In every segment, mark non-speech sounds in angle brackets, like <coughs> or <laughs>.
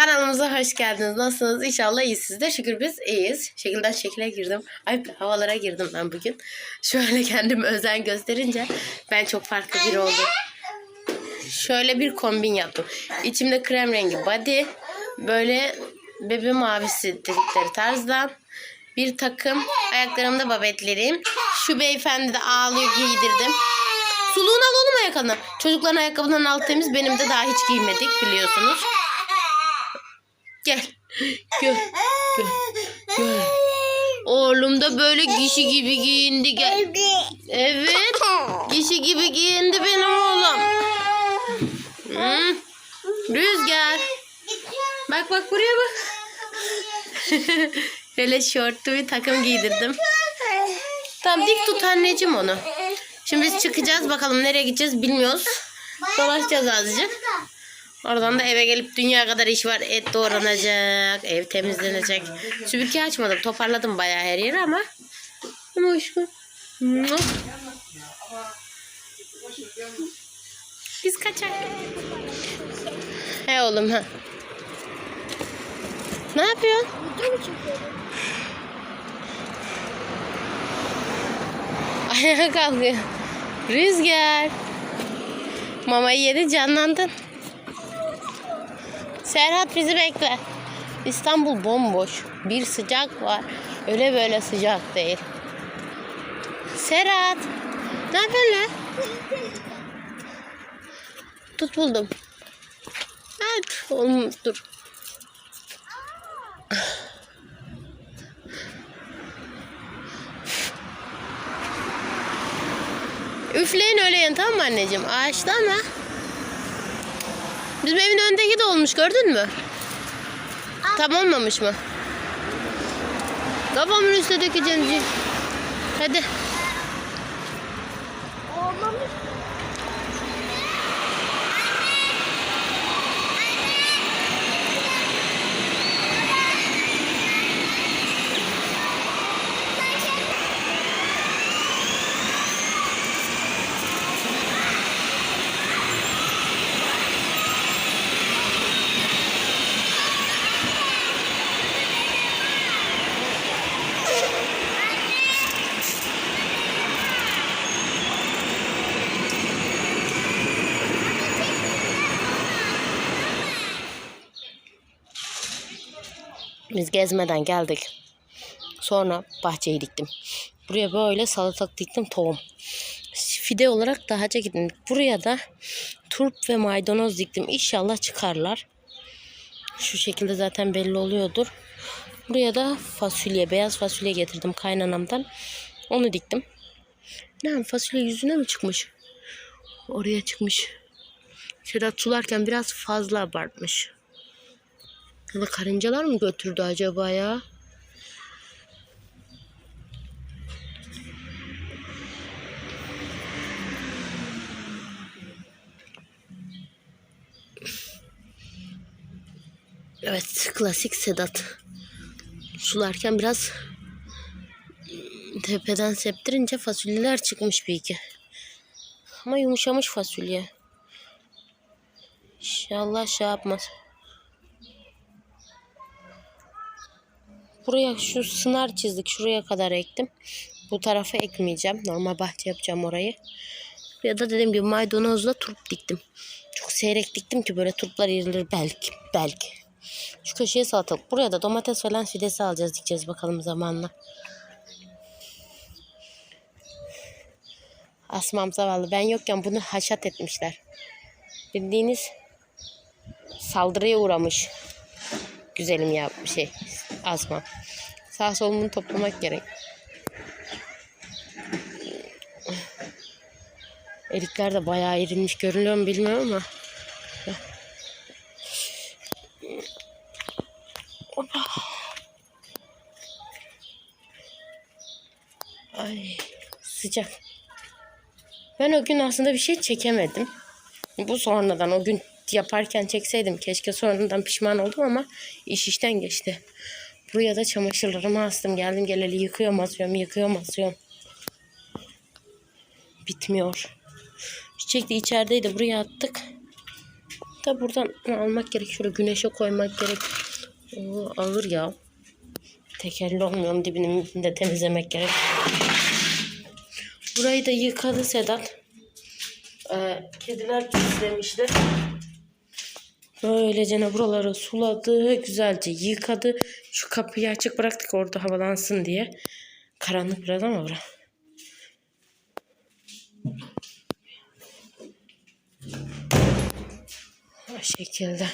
Kanalımıza hoş geldiniz. Nasılsınız? İnşallah iyisizdir. Şükür biz iyiyiz. Şekilden şekile girdim. Ay havalara girdim ben bugün. <laughs> Şöyle kendime özen gösterince ben çok farklı biri oldum. Şöyle bir kombin yaptım. İçimde krem rengi body. Böyle bebe mavisi dedikleri tarzdan. Bir takım. Ayaklarımda babetlerim. Şu beyefendi de ağlıyor giydirdim. Suluğunu alalım ayakkabını. Çocukların ayakkabının altı temiz. Benim de daha hiç giymedik biliyorsunuz. Gel. Gel. Gel. Gel. Oğlum da böyle kişi gibi giyindi gel. Evet. Kişi gibi giyindi benim oğlum. Hı. Rüzgar. Bak bak buraya bak. <laughs> Böyle şortlu bir takım giydirdim. Tamam dik tut anneciğim onu. Şimdi biz çıkacağız bakalım nereye gideceğiz bilmiyoruz. Dolaşacağız azıcık. Oradan da eve gelip dünya kadar iş var. Et doğranacak, ev temizlenecek. Süpürge açmadım. Toparladım bayağı her yeri ama. Ama. Mua. Biz kaçar. He oğlum ha. Ne yapıyorsun? Ayağa kalkıyor. Rüzgar. Mamayı yedi canlandın. Serhat bizi bekle. İstanbul bomboş. Bir sıcak var. Öyle böyle sıcak değil. Serhat. Ne yapıyorsun lan? Tut buldum. Evet. Oğlum dur. Üfleyin öyle tamam mı anneciğim? Ağaçta ama. Bizim evin önündeki de olmuş gördün mü? Tam olmamış mı? Kafamın üstüne dökeceğim. Hadi. Olmamış. Biz gezmeden geldik. Sonra bahçeyi diktim. Buraya böyle salatalık diktim tohum. Fide olarak da haca gittim. Buraya da turp ve maydanoz diktim. İnşallah çıkarlar. Şu şekilde zaten belli oluyordur. Buraya da fasulye, beyaz fasulye getirdim kaynanamdan. Onu diktim. Ne fasulye yüzüne mi çıkmış? Oraya çıkmış. Sedat sularken biraz fazla abartmış. Ya da karıncalar mı götürdü acaba ya? Evet, klasik Sedat. Sularken biraz tepeden septirince fasulyeler çıkmış bir iki. Ama yumuşamış fasulye. İnşallah şey yapmaz. Buraya şu sınar çizdik. Şuraya kadar ektim. Bu tarafa ekmeyeceğim. Normal bahçe yapacağım orayı. Ya da dediğim gibi maydanozla turp diktim. Çok seyrek diktim ki böyle turplar yerilir belki. Belki. Şu köşeye salatalık. Buraya da domates falan fidesi alacağız dikeceğiz bakalım zamanla. Asmam zavallı. Ben yokken bunu haşat etmişler. Bildiğiniz saldırıya uğramış. Güzelim ya şey asma. Sağ solunu toplamak gerek. Erikler de bayağı erilmiş görünüyor mu bilmiyorum ama. Ay sıcak. Ben o gün aslında bir şey çekemedim. Bu sonradan o gün yaparken çekseydim keşke sonradan pişman oldum ama iş işten geçti. Buraya da çamaşırlarımı astım. Geldim geleli yıkıyorum asıyorum yıkıyorum asıyorum. Bitmiyor. Çiçek de içerideydi. Buraya attık. Da buradan almak gerek. Şöyle güneşe koymak gerek. Oo, ağır ya. Tekerli olmuyorum dibini de temizlemek gerek. Burayı da yıkadı Sedat. Ee, kediler pislemişti. Böylece buraları suladı, güzelce yıkadı. Şu kapıyı açık bıraktık orada havalansın diye. Karanlık biraz ama bura. O şekilde.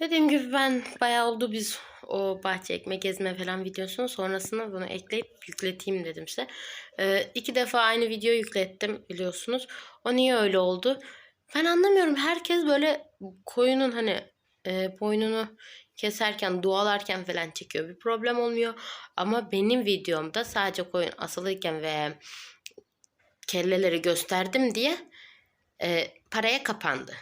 Dediğim gibi ben bayağı oldu biz o bahçe ekme gezme falan videosunu sonrasında bunu ekleyip yükleteyim dedim size. Ee, iki defa aynı video yüklettim biliyorsunuz. O niye öyle oldu? Ben anlamıyorum. Herkes böyle koyunun hani e, boynunu keserken, dualarken falan çekiyor. Bir problem olmuyor. Ama benim videomda sadece koyun asılıyken ve kelleleri gösterdim diye e, paraya kapandı.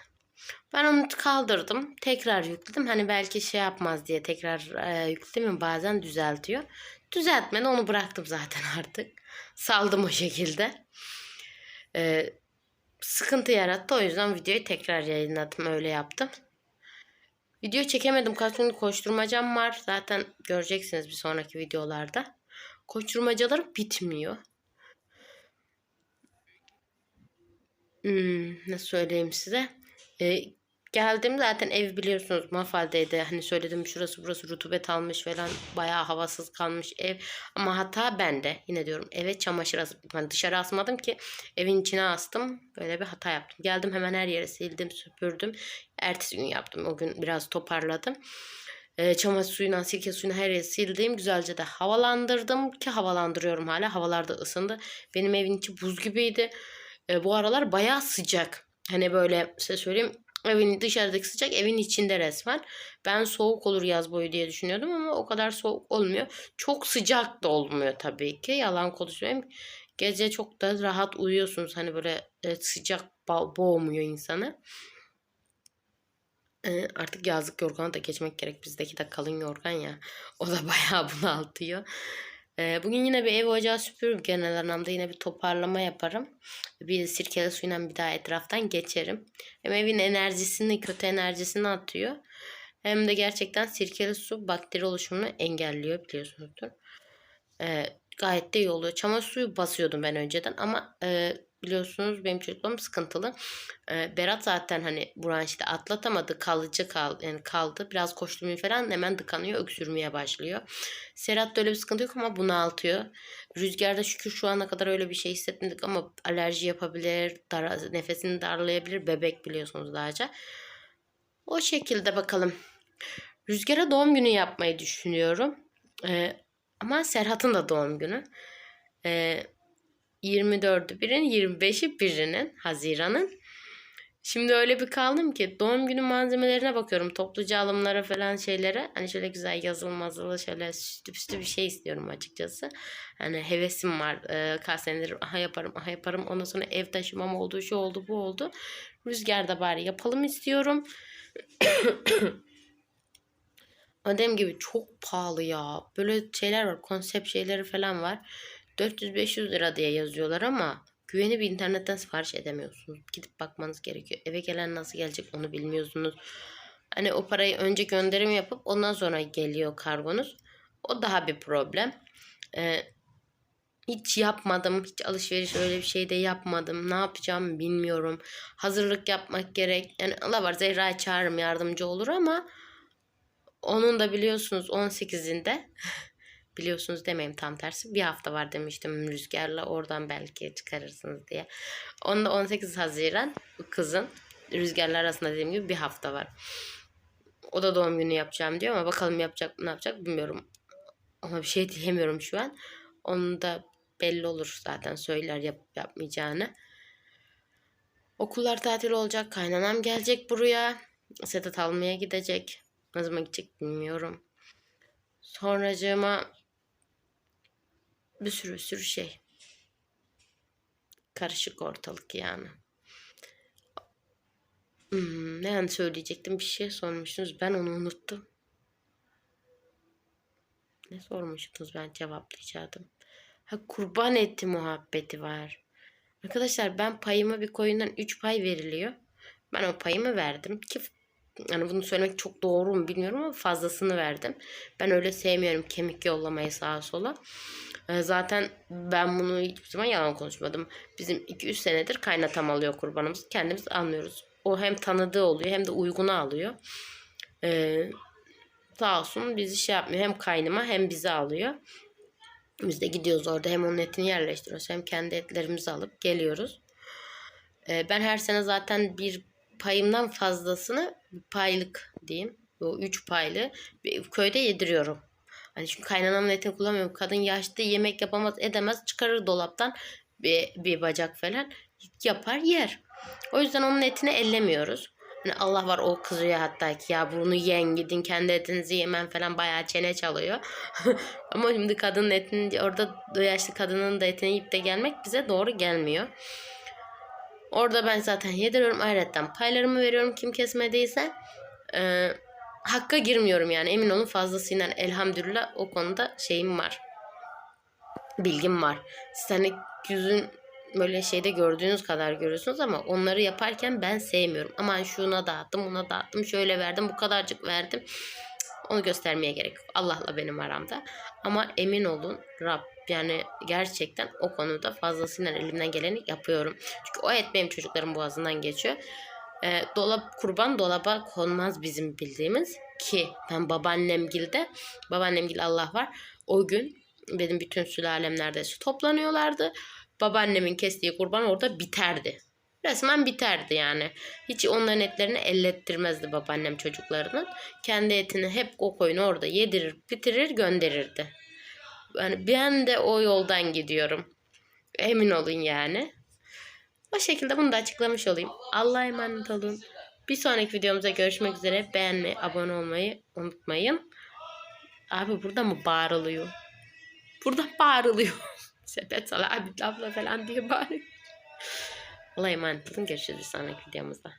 Ben onu kaldırdım. Tekrar yükledim. Hani belki şey yapmaz diye tekrar e, yükledim bazen düzeltiyor. Düzeltmedi onu bıraktım zaten <laughs> artık. Saldım o şekilde. E, sıkıntı yarattı. O yüzden videoyu tekrar yayınladım. Öyle yaptım. Video çekemedim. Kaç gün koşturmacam var. Zaten göreceksiniz bir sonraki videolarda. Koşturmacalarım bitmiyor. Hmm, nasıl söyleyeyim size? Ee, geldim zaten ev biliyorsunuz Mafal'deydi. Hani söyledim şurası burası rutubet almış falan. Bayağı havasız kalmış ev. Ama hata bende. Yine diyorum eve çamaşır asıp ben dışarı asmadım ki evin içine astım. Böyle bir hata yaptım. Geldim hemen her yeri sildim süpürdüm. Ertesi gün yaptım. O gün biraz toparladım. E, çamaşır suyuna, sirke suyuna her yeri sildim. Güzelce de havalandırdım ki havalandırıyorum hala. Havalar da ısındı. Benim evin içi buz gibiydi. E, bu aralar bayağı sıcak. Hani böyle size söyleyeyim evin dışarıdaki sıcak evin içinde resmen. Ben soğuk olur yaz boyu diye düşünüyordum ama o kadar soğuk olmuyor. Çok sıcak da olmuyor tabii ki. Yalan konuşmayayım. Gece çok da rahat uyuyorsunuz. Hani böyle e, sıcak boğmuyor insanı. E, artık yazlık yorgana da geçmek gerek. Bizdeki de kalın yorgan ya. O da <laughs> bayağı bunaltıyor. Ee, bugün yine bir ev ocağı süpürürüm genel anlamda. Yine bir toparlama yaparım. Bir sirkeli suyla bir daha etraftan geçerim. Hem evin enerjisini, kötü enerjisini atıyor. Hem de gerçekten sirkeli su bakteri oluşumunu engelliyor biliyorsunuzdur. Ee, gayet de iyi oluyor. Çamaşır suyu basıyordum ben önceden ama e, biliyorsunuz benim çocukluğum sıkıntılı. Berat zaten hani branşta atlatamadı. Kalıcı kal, yani kaldı. Biraz koşturmuyor falan hemen dıkanıyor. Öksürmeye başlıyor. Serhat da öyle bir sıkıntı yok ama bunaltıyor. Rüzgarda şükür şu ana kadar öyle bir şey hissetmedik ama alerji yapabilir. Dar, nefesini darlayabilir. Bebek biliyorsunuz dahaca. O şekilde bakalım. Rüzgara doğum günü yapmayı düşünüyorum. Ee, ama Serhat'ın da doğum günü. Ee, 24'ü birinin 25'i birinin Haziran'ın. Şimdi öyle bir kaldım ki doğum günü malzemelerine bakıyorum. Topluca alımlara falan şeylere. Hani şöyle güzel yazılmazılı şöyle süslü püslü bir şey istiyorum açıkçası. Hani hevesim var. Ee, kaç aha yaparım aha yaparım. Ondan sonra ev taşımam oldu şu oldu bu oldu. Rüzgarda bari yapalım istiyorum. <coughs> Dediğim gibi çok pahalı ya. Böyle şeyler var. Konsept şeyleri falan var. 400-500 lira diye yazıyorlar ama güvenip internetten sipariş edemiyorsunuz. Gidip bakmanız gerekiyor. Eve gelen nasıl gelecek onu bilmiyorsunuz. Hani o parayı önce gönderim yapıp ondan sonra geliyor kargonuz. O daha bir problem. Ee, hiç yapmadım. Hiç alışveriş öyle bir şey de yapmadım. Ne yapacağım bilmiyorum. Hazırlık yapmak gerek. Yani Allah var Zehra'yı çağırırım yardımcı olur ama onun da biliyorsunuz 18'inde biliyorsunuz demeyeyim tam tersi. Bir hafta var demiştim rüzgarla oradan belki çıkarırsınız diye. Onda 18 Haziran kızın rüzgarlar arasında dediğim gibi bir hafta var. O da doğum günü yapacağım diyor ama bakalım yapacak mı ne yapacak bilmiyorum. Ona bir şey <laughs> diyemiyorum şu an. Onu da belli olur zaten söyler yap yapmayacağını. Okullar tatil olacak. Kaynanam gelecek buraya. Sedat almaya gidecek. Ne zaman gidecek bilmiyorum. Sonracığıma bir sürü sürü şey. Karışık ortalık yani. Hmm, yani söyleyecektim bir şey sormuştunuz. Ben onu unuttum. Ne sormuştunuz ben cevaplayacaktım. Ha kurban eti muhabbeti var. Arkadaşlar ben payıma bir koyundan 3 pay veriliyor. Ben o payımı verdim ki yani bunu söylemek çok doğru mu bilmiyorum ama fazlasını verdim. Ben öyle sevmiyorum kemik yollamayı sağa sola. Ee, Zaten ben bunu hiçbir zaman yalan konuşmadım. Bizim 2-3 senedir kaynatam alıyor kurbanımız. Kendimiz anlıyoruz. O hem tanıdığı oluyor hem de uygunu alıyor. Ee, sağ olsun bizi şey yapmıyor. Hem kaynıma hem bizi alıyor. Biz de gidiyoruz orada hem onun etini yerleştiriyoruz hem kendi etlerimizi alıp geliyoruz. Ee, ben her sene zaten bir payımdan fazlasını paylık diyeyim. O üç paylı bir köyde yediriyorum. Hani çünkü kaynanamın etini kullanmıyorum. Kadın yaşlı yemek yapamaz edemez çıkarır dolaptan bir, bir bacak falan yapar yer. O yüzden onun etini ellemiyoruz. Hani Allah var o kızıyor hatta ki ya bunu yiyen gidin kendi etinizi yemen falan bayağı çene çalıyor. <laughs> Ama şimdi kadının etini orada yaşlı kadının da etini yiyip de gelmek bize doğru gelmiyor. Orada ben zaten yediriyorum. Ayrıca paylarımı veriyorum kim kesmediyse. Ee, hakka girmiyorum yani. Emin olun fazlasıyla elhamdülillah o konuda şeyim var. Bilgim var. Siz yüzün böyle şeyde gördüğünüz kadar görüyorsunuz ama onları yaparken ben sevmiyorum. Aman şuna dağıttım, buna dağıttım, şöyle verdim, bu kadarcık verdim. Onu göstermeye gerek yok. Allah'la benim aramda. Ama emin olun Rab yani gerçekten o konuda fazlasıyla elimden geleni yapıyorum. Çünkü o et benim çocuklarım boğazından geçiyor. Ee, dolap kurban dolaba konmaz bizim bildiğimiz ki ben babaannemgilde babaannemgil Allah var. O gün benim bütün sülalem neredeyse toplanıyorlardı. Babaannemin kestiği kurban orada biterdi. Resmen biterdi yani. Hiç onların etlerini ellettirmezdi babaannem çocuklarının. Kendi etini hep o koyunu orada yedirir, bitirir, gönderirdi. Yani ben de o yoldan gidiyorum. Emin olun yani. O şekilde bunu da açıklamış olayım. Allah'a emanet olun. Bir sonraki videomuzda görüşmek üzere. Beğenmeyi, abone olmayı unutmayın. Abi burada mı bağırılıyor? Burada bağırılıyor. <laughs> Sepet sala abi abla falan diye bağırıyor. Allah'a emanet olun. Görüşürüz sonraki videomuzda.